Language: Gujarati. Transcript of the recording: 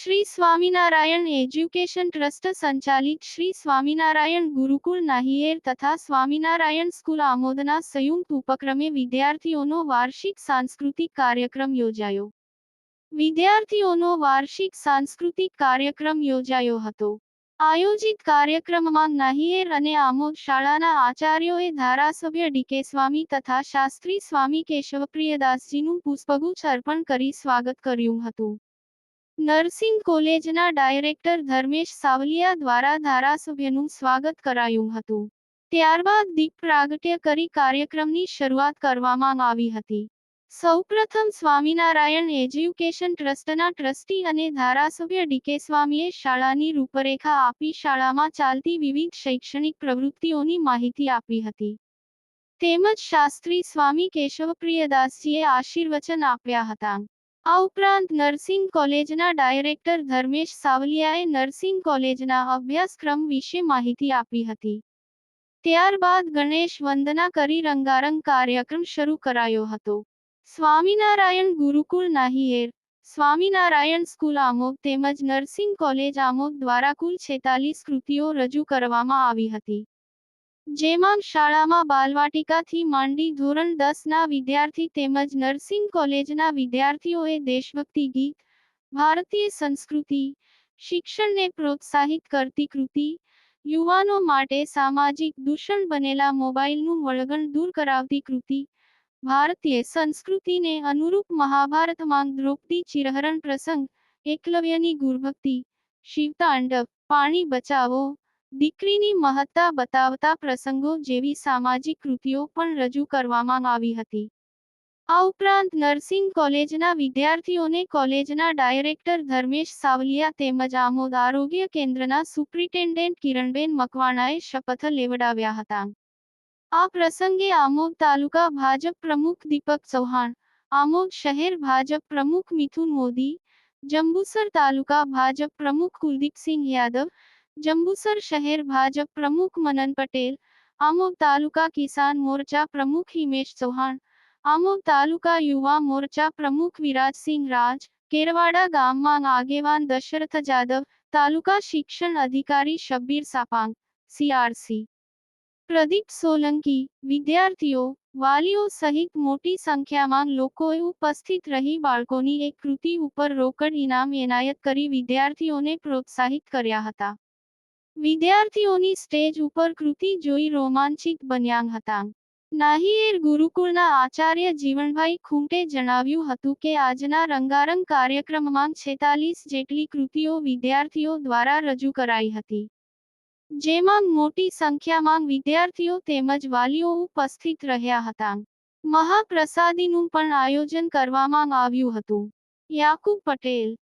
શ્રી સ્વામિનારાયણ એજ્યુકેશન ટ્રસ્ટ સંચાલિત શ્રી સ્વામિનારાયણ ગુરુકુળ નાહિયેર તથા સ્વામિનારાયણ સ્કૂલ આમોદના સંયુક્ત ઉપક્રમે વિદ્યાર્થીઓનો વાર્ષિક સાંસ્કૃતિક કાર્યક્રમ યોજાયો. વિદ્યાર્થીઓનો વાર્ષિક સાંસ્કૃતિક કાર્યક્રમ યોજાયો હતો. આયોજિત કાર્યક્રમમાં નાહિયેર અને આમોદ શાળાના આચાર્યોએ ધારાસભ્ય ડીકે સ્વામી તથા શાસ્ત્રી સ્વામી કેશવપ્રિયદાસજીનું પુષ્પગુચ્છ અર્પણ કરી સ્વાગત કર્યું હતું. નર્સિંગ કોલેજના ડાયરેક્ટર ધર્મેશ સાવલિયા દ્વારા ધારાસભ્યનું સ્વાગત કરાયું હતું. ત્યારબાદ દીપ પ્રાગટ્ય કરી કાર્યક્રમની શરૂઆત કરવામાં આવી હતી. સૌપ્રથમ સ્વામિનારાયણ એજ્યુકેશન ટ્રસ્ટના ટ્રસ્ટી અને ધારાસભ્ય ડીકે સ્વામીએ શાળાની રૂપરેખા આપી શાળામાં ચાલતી વિવિધ શૈક્ષણિક પ્રવૃત્તિઓની માહિતી આપી હતી. તેમજ શાસ્ત્રી સ્વામી કેશવપ્રિયદાસજીએ આશીર્વચન આપ્યા હતા. આ ઉપરાંત નર્સિંગ કોલેજના ડાયરેક્ટર ધર્મેશ સાવલિયાએ નર્સિંગ કોલેજના અભ્યાસક્રમ વિશે માહિતી આપી હતી. ત્યારબાદ ગણેશ વંદના કરી રંગારંગ કાર્યક્રમ શરૂ કરાયો હતો. સ્વામિનારાયણ ગુરુકુળ નાહિયેર, સ્વામિનારાયણ સ્કૂલ આમોદ તેમજ નર્સિંગ કોલેજ આમોદ દ્વારા કુલ છેતાલીસ કૃતિઓ રજૂ કરવામાં આવી હતી. જેમાં શાળામાં બાલવાટિકાથી માંડી ધોરણ દસના વિદ્યાર્થી તેમજ નર્સિંગ કોલેજના વિદ્યાર્થીઓએ દેશભક્તિ ગીત, ભારતીય સંસ્કૃતિ, શિક્ષણને પ્રોત્સાહિત કરતી કૃતિ, યુવાનો માટે સામાજિક દૂષણ બનેલા મોબાઈલનું વળગણ દૂર કરાવતી કૃતિ, ભારતીય સંસ્કૃતિને અનુરૂપ મહાભારતમાં દ્રૌપદી ચિરહરણ પ્રસંગ, એકલવ્યની ગુરુભક્તિ, શિવતાંડવ, પાણી બચાવો દીકરીની મહત્તા બતાવતા પ્રસંગો જેવી સામાજિક કૃતિઓ પણ રજૂ કરવામાં આવી હતી. આ ઉપરાંત નર્સિંગ કોલેજના વિદ્યાર્થીઓને કોલેજના ડાયરેક્ટર ધર્મેશ સાવલિયા તેમજ આમોદ આરોગ્ય કેન્દ્રના સુપ્રિન્ટેન્ડન્ટ કિરણબેન મકવાણાએ શપથ લેવડાવ્યા હતા. આ પ્રસંગે આમોદ તાલુકા ભાજપ પ્રમુખ દીપક ચૌહાણ, આમોદ શહેર ભાજપ પ્રમુખ મિથુન મોદી, જંબુસર તાલુકા ભાજપ પ્રમુખ કુલદીપસિંહ યાદવ જંબુસર શહેર ભાજપ પ્રમુખ મનન પટેલ, આમોદ તાલુકા કિસાન મોરચા પ્રમુખ હિમેશ ચૌહાણ, આમોદ તાલુકા યુવા મોરચા પ્રમુખ વિરાજસિંહ રાજ, કેરવાડા ગામમાં આગેવાન દશરથ જાદવ, તાલુકા શિક્ષણ અધિકારી શબ્બીર સાપાંગ, સીઆરસી. પ્રદીપ સોલંકી, વિદ્યાર્થીઓ, વાલીઓ સહિત મોટી સંખ્યામાં લોકોએ ઉપસ્થિત રહી બાળકોની એક કૃતિ ઉપર રોકડ ઇનામ એનાયત કરી વિદ્યાર્થીઓને પ્રોત્સાહિત કર્યા હતા. વિદ્યાર્થીઓની સ્ટેજ ઉપર કૃતિ જોઈ રોમાંચિત બન્યા હતા. નાહિયેર ગુરુકુળના આચાર્ય જીવણભાઈ ખૂંટે જણાવ્યું હતું કે આજના રંગારંગ કાર્યક્રમમાં છેતાલીસ જેટલી કૃતિઓ વિદ્યાર્થીઓ દ્વારા રજૂ કરાઈ હતી. જેમાં મોટી સંખ્યામાં વિદ્યાર્થીઓ તેમજ વાલીઓ ઉપસ્થિત રહ્યા હતા. મહાપ્રસાદીનું પણ આયોજન કરવામાં આવ્યું હતું. યાકુબ પટેલ